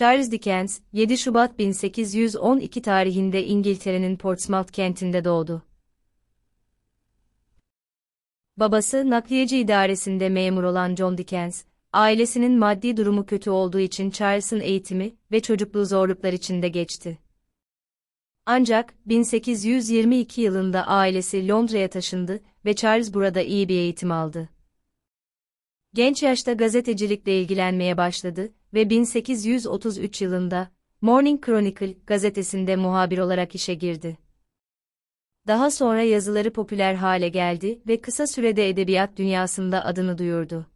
Charles Dickens, 7 Şubat 1812 tarihinde İngiltere'nin Portsmouth kentinde doğdu. Babası nakliyeci idaresinde memur olan John Dickens, ailesinin maddi durumu kötü olduğu için Charles'ın eğitimi ve çocukluğu zorluklar içinde geçti. Ancak 1822 yılında ailesi Londra'ya taşındı ve Charles burada iyi bir eğitim aldı. Genç yaşta gazetecilikle ilgilenmeye başladı ve 1833 yılında Morning Chronicle gazetesinde muhabir olarak işe girdi. Daha sonra yazıları popüler hale geldi ve kısa sürede edebiyat dünyasında adını duyurdu.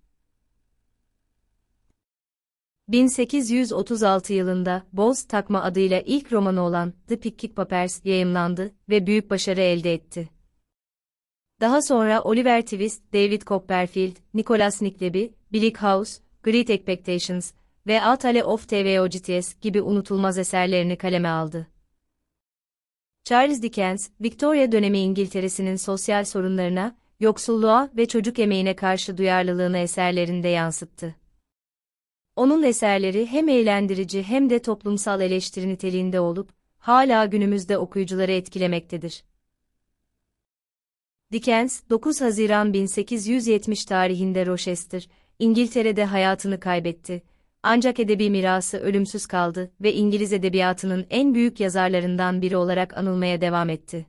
1836 yılında Boz takma adıyla ilk romanı olan The Pickwick Papers yayımlandı ve büyük başarı elde etti. Daha sonra Oliver Twist, David Copperfield, Nicholas Nickleby, Bleak House, Great Expectations ve Atale of TVOGTS gibi unutulmaz eserlerini kaleme aldı. Charles Dickens, Victoria dönemi İngiltere'sinin sosyal sorunlarına, yoksulluğa ve çocuk emeğine karşı duyarlılığını eserlerinde yansıttı. Onun eserleri hem eğlendirici hem de toplumsal eleştiri niteliğinde olup, hala günümüzde okuyucuları etkilemektedir. Dickens, 9 Haziran 1870 tarihinde Rochester, İngiltere'de hayatını kaybetti. Ancak edebi mirası ölümsüz kaldı ve İngiliz edebiyatının en büyük yazarlarından biri olarak anılmaya devam etti.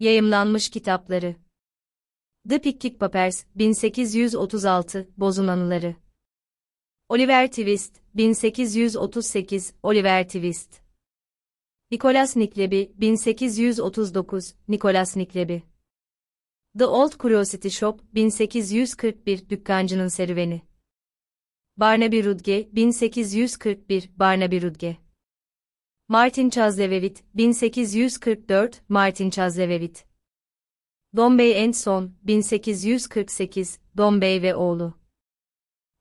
Yayımlanmış kitapları The Pickwick Papers, 1836, Bozun Anıları Oliver Twist, 1838, Oliver Twist Nicholas Nickleby, 1839, Nicholas Nickleby The Old Curiosity Shop, 1841, Dükkancının Serüveni Barnaby Rudge, 1841, Barnaby Rudge Martin Chazlewewit, 1844, Martin Chazlewewit Dombey and Son, 1848, Dombey ve oğlu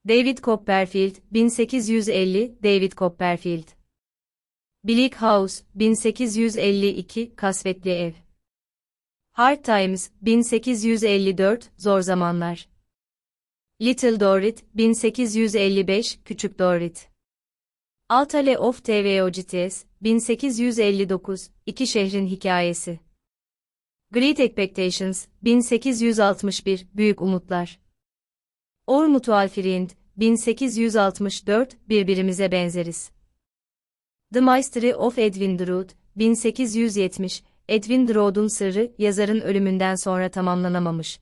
David Copperfield, 1850, David Copperfield. Bleak House, 1852, Kasvetli Ev. Hard Times, 1854, Zor Zamanlar. Little Dorrit, 1855, Küçük Dorrit. Altale of TVOGTS, 1859, İki Şehrin Hikayesi. Great Expectations, 1861, Büyük Umutlar. Or Mutual Friend, 1864, Birbirimize Benzeriz. The Mystery of Edwin Drood, 1870, Edwin Drood'un sırrı, yazarın ölümünden sonra tamamlanamamış.